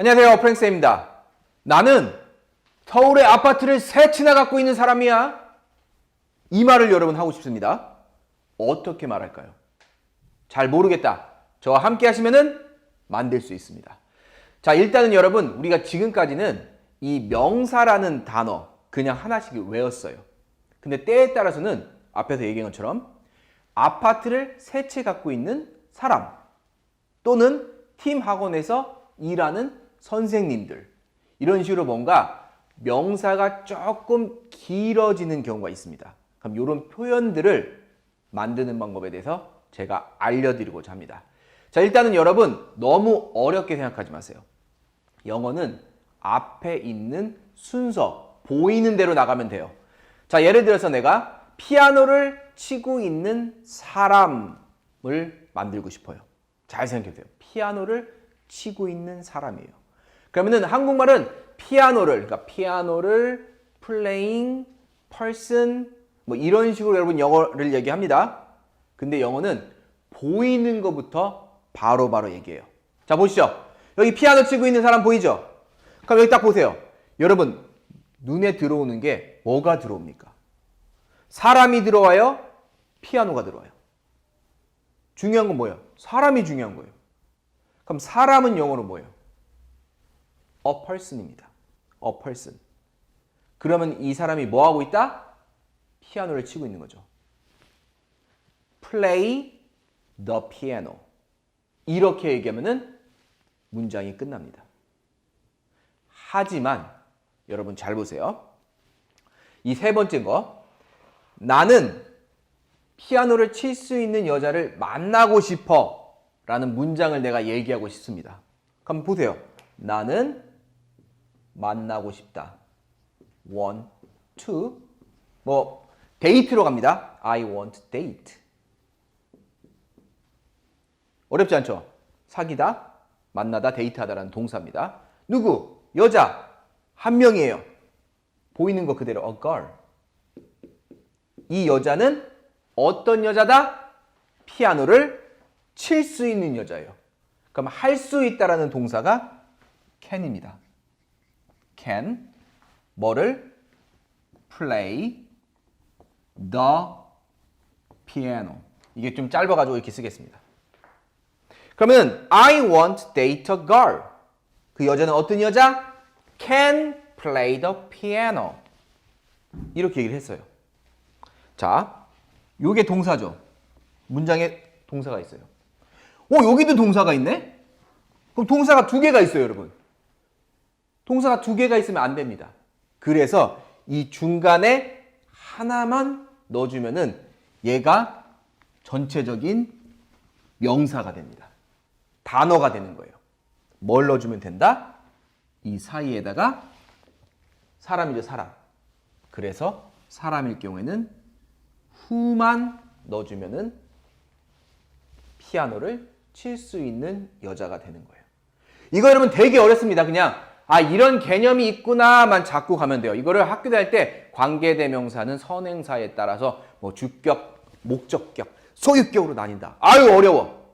안녕하세요. 프랭스입니다. 나는 서울의 아파트를 세 채나 갖고 있는 사람이야. 이 말을 여러분 하고 싶습니다. 어떻게 말할까요? 잘 모르겠다. 저와 함께 하시면은 만들 수 있습니다. 자, 일단은 여러분, 우리가 지금까지는 이 명사라는 단어 그냥 하나씩 외웠어요. 근데 때에 따라서는 앞에서 얘기한 것처럼 아파트를 세 채 갖고 있는 사람 또는 팀 학원에서 일하는 선생님들 이런 식으로 뭔가 명사가 조금 길어지는 경우가 있습니다. 그럼 이런 표현들을 만드는 방법에 대해서 제가 알려드리고자 합니다. 자, 일단은 여러분 너무 어렵게 생각하지 마세요. 영어는 앞에 있는 순서, 보이는 대로 나가면 돼요. 자, 예를 들어서 내가 피아노를 치고 있는 사람을 만들고 싶어요. 잘 생각해 보세요. 피아노를 치고 있는 사람이에요. 그러면은 한국말은 피아노를, 그러니까 피아노를 playing person 뭐 이런 식으로 여러분 영어를 얘기합니다. 근데 영어는 보이는 것부터 바로바로 바로 얘기해요. 자, 보시죠. 여기 피아노 치고 있는 사람 보이죠? 그럼 여기 딱 보세요. 여러분, 눈에 들어오는 게 뭐가 들어옵니까? 사람이 들어와요? 피아노가 들어와요. 중요한 건 뭐예요? 사람이 중요한 거예요. 그럼 사람은 영어로 뭐예요? A person입니다. A person. 그러면 이 사람이 뭐 하고 있다? 피아노를 치고 있는 거죠. Play the piano. 이렇게 얘기하면은 문장이 끝납니다. 하지만 여러분 잘 보세요. 이 세 번째 거. 나는 피아노를 칠 수 있는 여자를 만나고 싶어 라는 문장을 내가 얘기하고 싶습니다. 그럼 보세요. 나는 만나고 싶다. want to 뭐 데이트로 갑니다. I want date. 어렵지 않죠? 사귀다, 만나다, 데이트하다라는 동사입니다. 누구? 여자 한 명이에요. 보이는 거 그대로 a girl. 이 여자는 어떤 여자다? 피아노를 칠 수 있는 여자예요. 그럼 할 수 있다라는 동사가 can입니다. Can 뭐를 play the piano. 이게 좀 짧아가지고 이렇게 쓰겠습니다. 그러면 I want date a girl. 그 여자는 어떤 여자? Can play the piano. 이렇게 얘기를 했어요. 자, 요게 동사죠. 문장에 동사가 있어요. 오, 여기도 동사가 있네? 그럼 동사가 두 개가 있어요, 여러분. 동사가 두 개가 있으면 안 됩니다. 그래서 이 중간에 하나만 넣어주면은 얘가 전체적인 명사가 됩니다. 단어가 되는 거예요. 뭘 넣어주면 된다? 이 사이에다가 사람이죠, 사람. 그래서 사람일 경우에는 후만 넣어주면은 피아노를 칠 수 있는 여자가 되는 거예요. 이거 여러분 되게 어렵습니다. 그냥 아 이런 개념이 있구나만 잡고 가면 돼요. 이거를 학교 다닐 때 관계대명사는 선행사에 따라서 뭐 주격, 목적격, 소유격으로 나뉜다. 아유 어려워.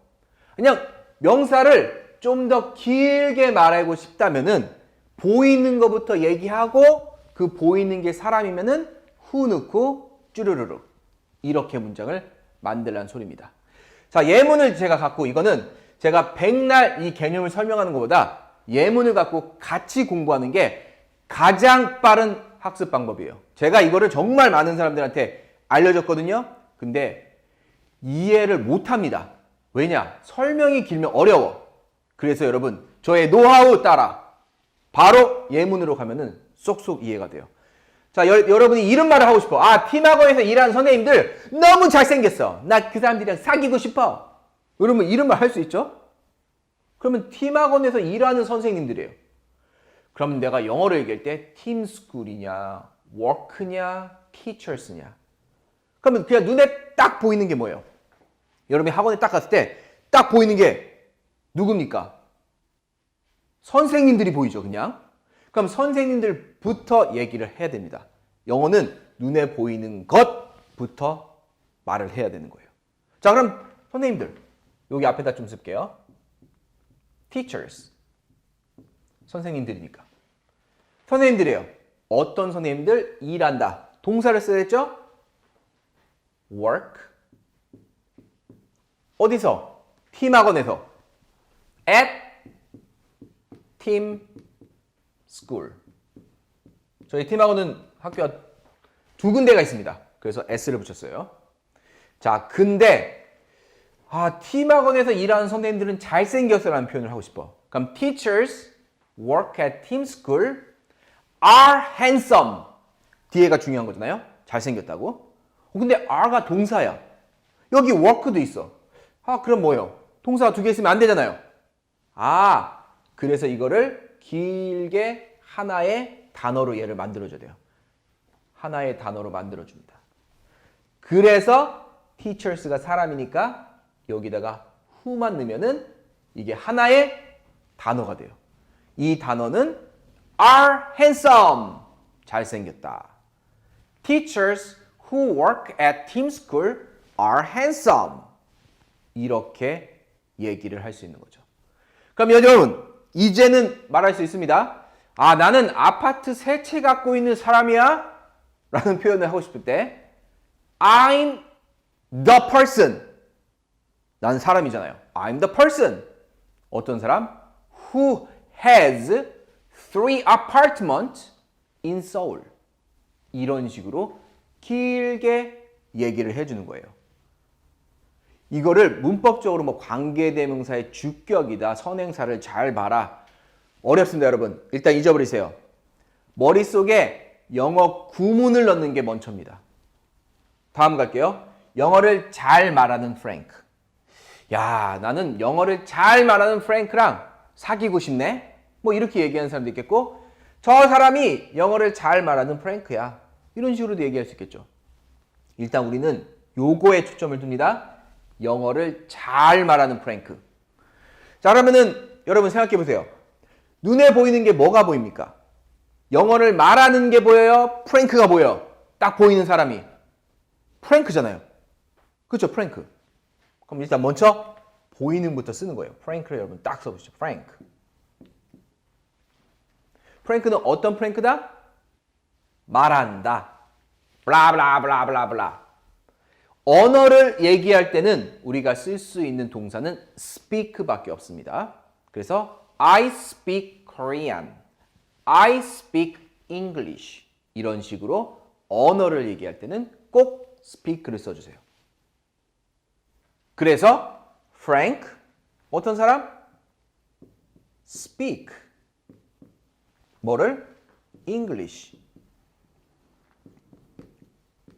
그냥 명사를 좀 더 길게 말하고 싶다면은 보이는 것부터 얘기하고 그 보이는 게 사람이면은 후 넣고 쭈르르륵 이렇게 문장을 만들라는 소리입니다. 자 예문을 제가 갖고 이거는 제가 백날 이 개념을 설명하는 것보다 예문을 갖고 같이 공부하는 게 가장 빠른 학습 방법이에요. 제가 이거를 정말 많은 사람들한테 알려줬거든요. 근데 이해를 못 합니다. 왜냐? 설명이 길면 어려워. 그래서 여러분, 저의 노하우 따라 바로 예문으로 가면은 쏙쏙 이해가 돼요. 자, 여, 러분이 이런 말을 하고 싶어. 아, 팀학원에서 일하는 선생님들 너무 잘생겼어. 나 그 사람들이랑 사귀고 싶어. 여러분, 이런 말 할 수 있죠? 그러면 팀학원에서 일하는 선생님들이에요. 그럼 내가 영어를 얘기할 때 팀스쿨이냐, 워크냐, 티처스냐. 그러면 그냥 눈에 딱 보이는 게 뭐예요? 여러분이 학원에 딱 갔을 때 딱 보이는 게 누굽니까? 선생님들이 보이죠, 그냥. 그럼 선생님들부터 얘기를 해야 됩니다. 영어는 눈에 보이는 것부터 말을 해야 되는 거예요. 자, 그럼 선생님들, 여기 앞에다 좀 쓸게요. Teachers. 선생님들이니까. 선생님들이에요. 어떤 선생님들 일한다. 동사를 써야 했죠? work. 어디서? 팀학원에서. at team school. 저희 팀학원은 학교가 두 군데가 있습니다. 그래서 s를 붙였어요. 자, 근데 아, 팀학원에서 일하는 선생님들은 잘생겼어라는 표현을 하고 싶어. 그럼 teachers work at team school are handsome. 뒤에가 중요한 거잖아요. 잘생겼다고. 어, 근데 are가 동사야. 여기 work도 있어. 아, 그럼 뭐예요? 동사 두 개 있으면 안 되잖아요. 아, 그래서 이거를 길게 하나의 단어로 얘를 만들어줘야 돼요. 하나의 단어로 만들어줍니다. 그래서 teachers가 사람이니까 여기다가 who만 넣으면은 이게 하나의 단어가 돼요. 이 단어는 are handsome. 잘생겼다. Teachers who work at team school are handsome. 이렇게 얘기를 할 수 있는 거죠. 그럼 여러분, 이제는 말할 수 있습니다. 아, 나는 아파트 세 채 갖고 있는 사람이야? 라는 표현을 하고 싶을 때 I'm the person. 난 사람이잖아요. I'm the person. 어떤 사람? Who has three apartments in Seoul. 이런 식으로 길게 얘기를 해주는 거예요. 이거를 문법적으로 뭐 관계대명사의 주격이다, 선행사를 잘 봐라. 어렵습니다, 여러분. 일단 잊어버리세요. 머릿속에 영어 구문을 넣는 게 먼저입니다. 다음 갈게요. 영어를 잘 말하는 프랭크. 야, 나는 영어를 잘 말하는 프랭크랑 사귀고 싶네? 뭐 이렇게 얘기하는 사람도 있겠고, 저 사람이 영어를 잘 말하는 프랭크야. 이런 식으로도 얘기할 수 있겠죠. 일단 우리는 요거에 초점을 둡니다. 영어를 잘 말하는 프랭크. 자, 그러면은 여러분 생각해 보세요. 눈에 보이는 게 뭐가 보입니까? 영어를 말하는 게 보여요? 프랭크가 보여? 딱 보이는 사람이. 프랭크잖아요. 그렇죠, 프랭크. 그럼 일단 먼저 보이는부터 쓰는 거예요. 프랭크를 여러분 딱 써보시죠. 프랭크. 프랭크는 어떤 프랭크다? 말한다. 블라블라블라블라블라. 언어를 얘기할 때는 우리가 쓸 수 있는 동사는 speak밖에 없습니다. 그래서 I speak Korean, I speak English 이런 식으로 언어를 얘기할 때는 꼭 speak를 써주세요. 그래서 Frank 어떤 사람? speak 뭐를? English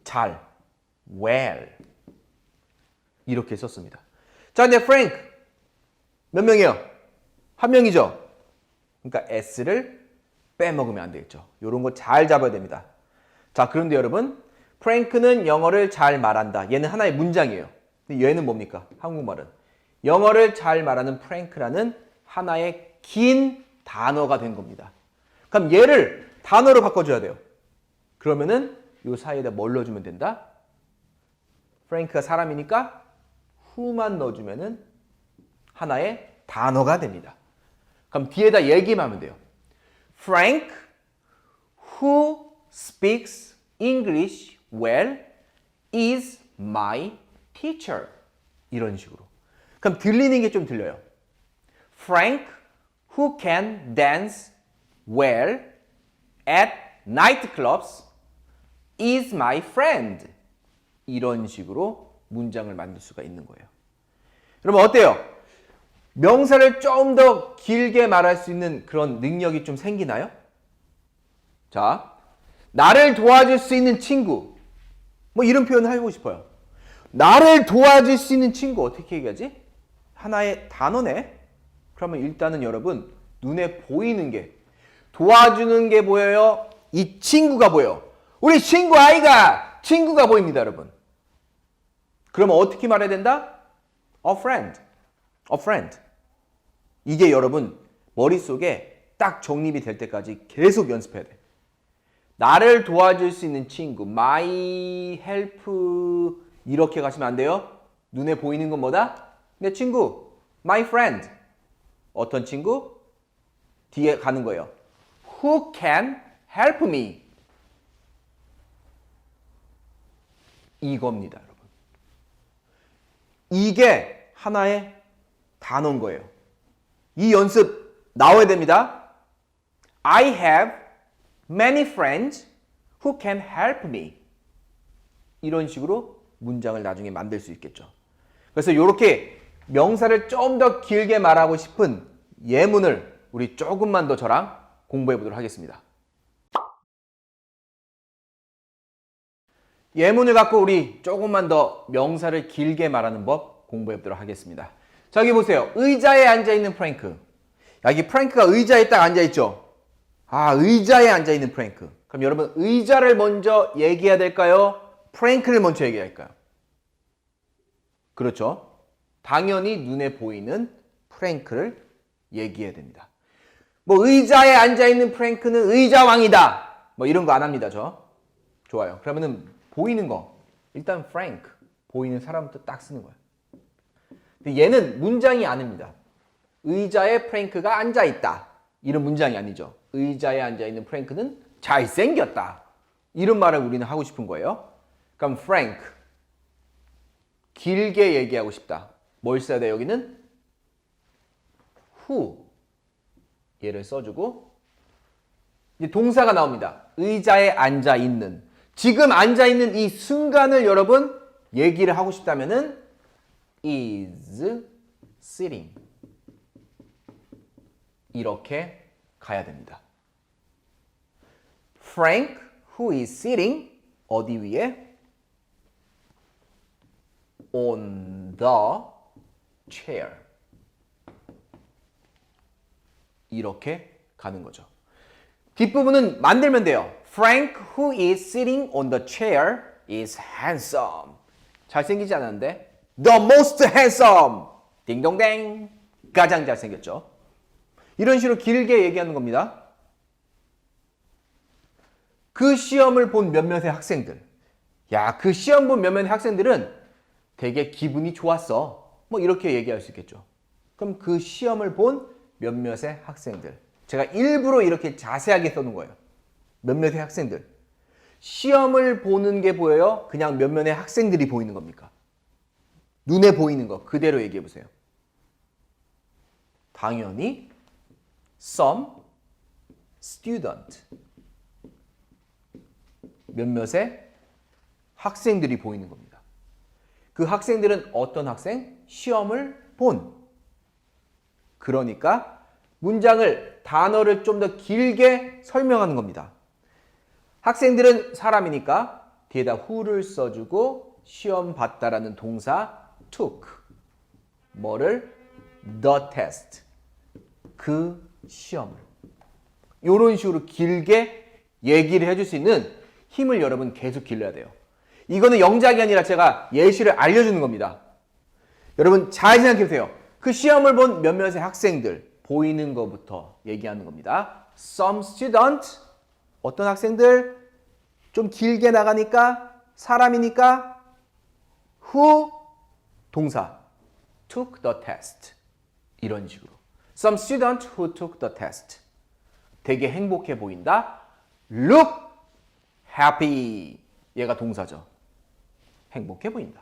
잘 well 이렇게 썼습니다. 자, 근데 프랭크 몇 명이에요? 한 명이죠. 그러니까 s를 빼먹으면 안 되겠죠. 이런 거 잘 잡아야 됩니다. 자, 그런데 여러분, 프랭크는 영어를 잘 말한다. 얘는 하나의 문장이에요. 근데 얘는 뭡니까? 한국말은 영어를 잘 말하는 프랭크라는 하나의 긴 단어가 된 겁니다. 그럼 얘를 단어로 바꿔줘야 돼요. 그러면은 요 사이에다 뭘 넣어주면 된다? 프랭크가 사람이니까 who만 넣어주면은 하나의 단어가 됩니다. 그럼 뒤에다 얘기만 하면 돼요. Frank, who speaks English well, is my teacher. 이런 식으로. 그럼 들리는 게 좀 들려요. Frank, who can dance well at nightclubs, is my friend. 이런 식으로 문장을 만들 수가 있는 거예요. 여러분 어때요? 명사를 좀 더 길게 말할 수 있는 그런 능력이 좀 생기나요? 자, 나를 도와줄 수 있는 친구. 뭐 이런 표현을 하고 싶어요. 나를 도와줄 수 있는 친구 어떻게 얘기하지? 하나의 단어네. 그러면 일단은 여러분 눈에 보이는 게 도와주는 게 보여요. 이 친구가 보여. 우리 친구 아이가 친구가 보입니다, 여러분. 그러면 어떻게 말해야 된다? A friend. A friend. 이게 여러분 머릿속에 딱 정립이 될 때까지 계속 연습해야 돼. 나를 도와줄 수 있는 친구, my help 이렇게 가시면 안 돼요. 눈에 보이는 건 뭐다? 내 친구, my friend. 어떤 친구? 뒤에 가는 거예요. Who can help me? 이겁니다, 여러분. 이게 하나의 단어인 거예요. 이 연습 나와야 됩니다. I have many friends who can help me. 이런 식으로 문장을 나중에 만들 수 있겠죠. 그래서 이렇게 명사를 좀 더 길게 말하고 싶은 예문을 우리 조금만 더 저랑 공부해 보도록 하겠습니다. 예문을 갖고 우리 조금만 더 명사를 길게 말하는 법 공부해 보도록 하겠습니다. 저기 보세요. 의자에 앉아 있는 프랭크. 여기 프랭크가 의자에 딱 앉아 있죠. 아, 의자에 앉아 있는 프랭크. 그럼 여러분 의자를 먼저 얘기해야 될까요? 프랭크를 먼저 얘기할까요? 그렇죠. 당연히 눈에 보이는 프랭크를 얘기해야 됩니다. 뭐 의자에 앉아 있는 프랭크는 의자 왕이다. 뭐 이런 거 안 합니다, 저. 좋아요. 그러면은 보이는 거 일단 프랭크 보이는 사람부터 딱 쓰는 거예요. 근데 얘는 문장이 아닙니다. 의자에 프랭크가 앉아 있다. 이런 문장이 아니죠. 의자에 앉아 있는 프랭크는 잘생겼다. 이런 말을 우리는 하고 싶은 거예요. 그럼 프랭크 길게 얘기하고 싶다. 뭘 써야 돼 여기는 who 얘를 써주고 이제 동사가 나옵니다. 의자에 앉아 있는 지금 앉아 있는 이 순간을 여러분 얘기를 하고 싶다면은 is sitting 이렇게 가야 됩니다. Frank who is sitting 어디 위에 on the chair. 이렇게 가는 거죠. 뒷부분은 만들면 돼요. Frank who is sitting on the chair is handsome. 잘생기지 않았는데 the most handsome. 딩동댕. 가장 잘생겼죠. 이런 식으로 길게 얘기하는 겁니다. 그 시험을 본 몇몇의 학생들. 야, 그 시험 본 몇몇의 학생들은 되게 기분이 좋았어. 뭐 이렇게 얘기할 수 있겠죠. 그럼 그 시험을 본 몇몇의 학생들. 제가 일부러 이렇게 자세하게 써놓은 거예요. 몇몇의 학생들. 시험을 보는 게 보여요? 그냥 몇몇의 학생들이 보이는 겁니까? 눈에 보이는 거 그대로 얘기해 보세요. 당연히 some student. 몇몇의 학생들이 보이는 겁니다. 그 학생들은 어떤 학생? 시험을 본. 그러니까 문장을 단어를 좀 더 길게 설명하는 겁니다. 학생들은 사람이니까 뒤에다 who를 써주고 시험 봤다라는 동사 took 뭐를 the test 그 시험을 이런 식으로 길게 얘기를 해줄 수 있는 힘을 여러분 계속 길러야 돼요. 이거는 영작이 아니라 제가 예시를 알려주는 겁니다. 여러분 잘 생각해 보세요. 그 시험을 본 몇몇의 학생들 보이는 것부터 얘기하는 겁니다. Some student 어떤 학생들 좀 길게 나가니까 사람이니까 who 동사 took the test 이런 식으로 Some student who took the test 되게 행복해 보인다. Look happy 얘가 동사죠. 행복해 보인다.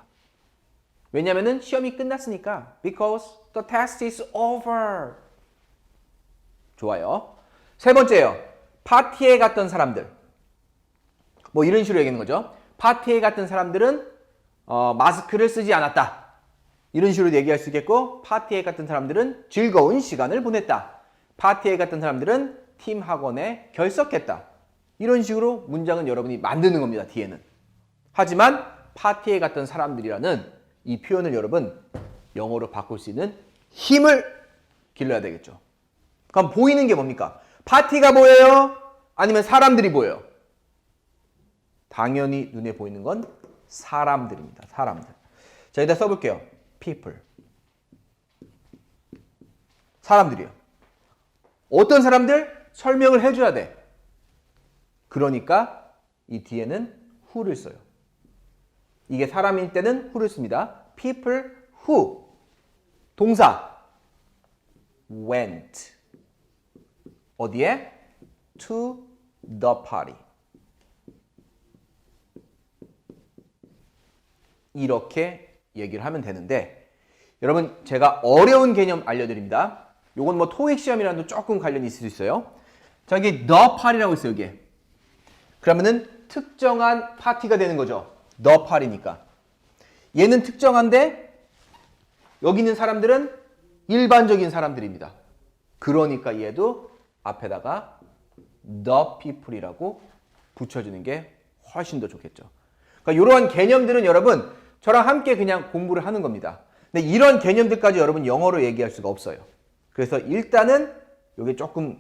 왜냐면은 시험이 끝났으니까 because the test is over. 좋아요. 세 번째요. 파티에 갔던 사람들. 뭐 이런 식으로 얘기하는 거죠. 파티에 갔던 사람들은 어, 마스크를 쓰지 않았다. 이런 식으로 얘기할 수 있겠고 파티에 갔던 사람들은 즐거운 시간을 보냈다. 파티에 갔던 사람들은 팀 학원에 결석했다. 이런 식으로 문장은 여러분이 만드는 겁니다. 뒤에는. 하지만 파티에 갔던 사람들이라는 이 표현을 여러분 영어로 바꿀 수 있는 힘을 길러야 되겠죠. 그럼 보이는 게 뭡니까? 파티가 보여요? 아니면 사람들이 보여요? 당연히 눈에 보이는 건 사람들입니다. 사람들. 자, 여기다 써볼게요. people. 사람들이요. 어떤 사람들? 설명을 해줘야 돼. 그러니까 이 뒤에는 who를 써요. 이게 사람일 때는 who를 씁니다. people who 동사 went 어디에? to the party. 이렇게 얘기를 하면 되는데 여러분 제가 어려운 개념 알려드립니다. 요건 뭐 토익 시험이랑도 조금 관련이 있을 수 있어요. 자 여기 the party라고 있어요 여기. 그러면은 특정한 파티가 되는 거죠. The party니까. 얘는 특정한데 여기 있는 사람들은 일반적인 사람들입니다. 그러니까 얘도 앞에다가 the people이라고 붙여주는 게 훨씬 더 좋겠죠. 그러니까 이러한 개념들은 여러분 저랑 함께 그냥 공부를 하는 겁니다. 근데 이런 개념들까지 여러분 영어로 얘기할 수가 없어요. 그래서 일단은 이게 조금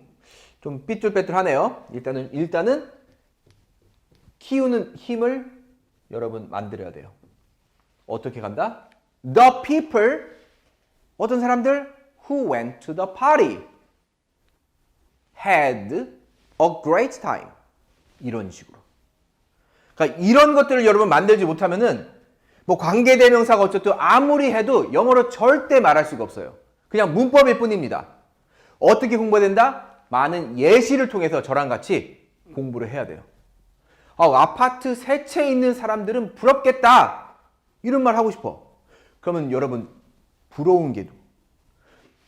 좀 삐뚤빼뚤하네요. 일단은 일단은 키우는 힘을 여러분 만들어야 돼요. 어떻게 간다? The people 어떤 사람들 who went to the party had a great time 이런 식으로. 그러니까 이런 것들을 여러분 만들지 못하면은 뭐 관계 대명사가 어쨌든 아무리 해도 영어로 절대 말할 수가 없어요. 그냥 문법일 뿐입니다. 어떻게 공부해야 된다? 많은 예시를 통해서 저랑 같이 공부를 해야 돼요. 아, 아파트 세 채 있는 사람들은 부럽겠다. 이런 말 하고 싶어. 그러면 여러분 부러운 게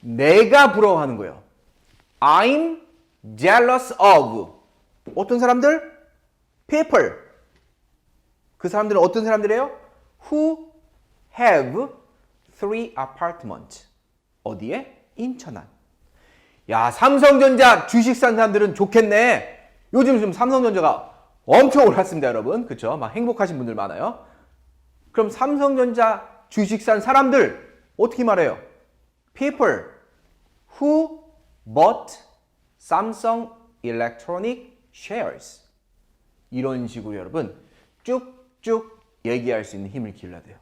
내가 부러워하는 거예요. I'm jealous of 어떤 사람들? people. 그 사람들은 어떤 사람들이에요? Who have three apartments. 어디에? 인천안. 야, 삼성전자 주식 산 사람들은 좋겠네. 요즘 좀 삼성전자가 엄청 올랐습니다, 여러분. 그쵸? 막 행복하신 분들 많아요. 그럼 삼성전자 주식 산 사람들 어떻게 말해요? People who bought Samsung electronic shares. 이런 식으로 여러분 쭉쭉 얘기할 수 있는 힘을 길러야 돼요.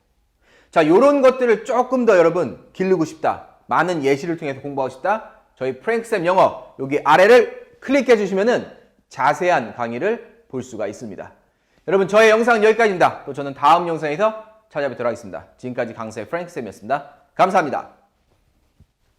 자, 이런 것들을 조금 더 여러분 기르고 싶다. 많은 예시를 통해서 공부하고 싶다. 저희 프랭크쌤 영어 여기 아래를 클릭해 주시면은 자세한 강의를 볼 수가 있습니다. 여러분 저의 영상은 여기까지입니다. 또 저는 다음 영상에서 찾아뵙도록 하겠습니다. 지금까지 강사의 프랭크쌤이었습니다. 감사합니다.